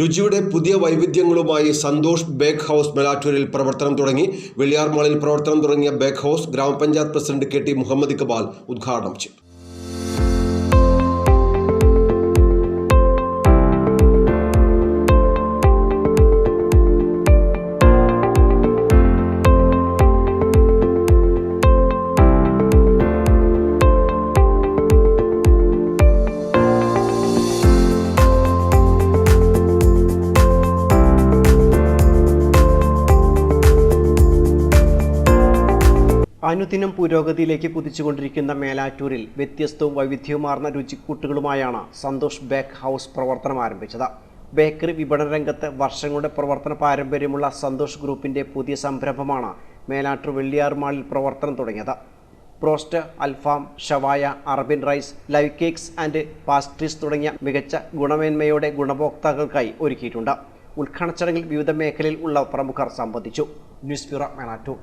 രുചിയുടെ പുതിയ വൈവിധ്യങ്ങളുമായി സന്തോഷ് ബേക്ക് ഹൗസ് മെലാറ്റൂരിൽ പ്രവർത്തനം തുടങ്ങി. വെള്ളിയാർമാളിൽ പ്രവർത്തനം തുടങ്ങിയ ബേക്ക് ഹൗസ് ഗ്രാമപഞ്ചായത്ത് president K T Muhammad Iqbal ഉദ്ഘാടനം ചെയ്തു. അനുദിനം പുരോഗതിയിലേക്ക് കുതിച്ചുകൊണ്ടിരിക്കുന്ന മേലാറ്റൂരിൽ വ്യത്യസ്തവും വൈവിധ്യവുമാർന്ന രുചിക്കൂട്ടുകളുമായാണ് സന്തോഷ് ബേക്ക് ഹൗസ് പ്രവർത്തനം ആരംഭിച്ചത്. ബേക്കറി വിപണന രംഗത്ത് വർഷങ്ങളുടെ പ്രവർത്തന പാരമ്പര്യമുള്ള സന്തോഷ് ഗ്രൂപ്പിന്റെ പുതിയ സംരംഭമാണ് മേലാറ്റൂർ വെള്ളിയാർമാളിൽ പ്രവർത്തനം തുടങ്ങിയത്. പ്രോസ്റ്റ് അൽഫാം ഷവായ Arabian rice live cakes and pastries തുടങ്ങിയ മികച്ച ഗുണമേന്മയോടെ ഗുണഭോക്താക്കൾക്കായി ഒരുക്കിയിട്ടുണ്ട്. ഉദ്ഘാടന ചടങ്ങിൽ വിവിധ മേഖലയിൽ ഉള്ള പ്രമുഖർ സംബന്ധിച്ചു. News bureau Melattur.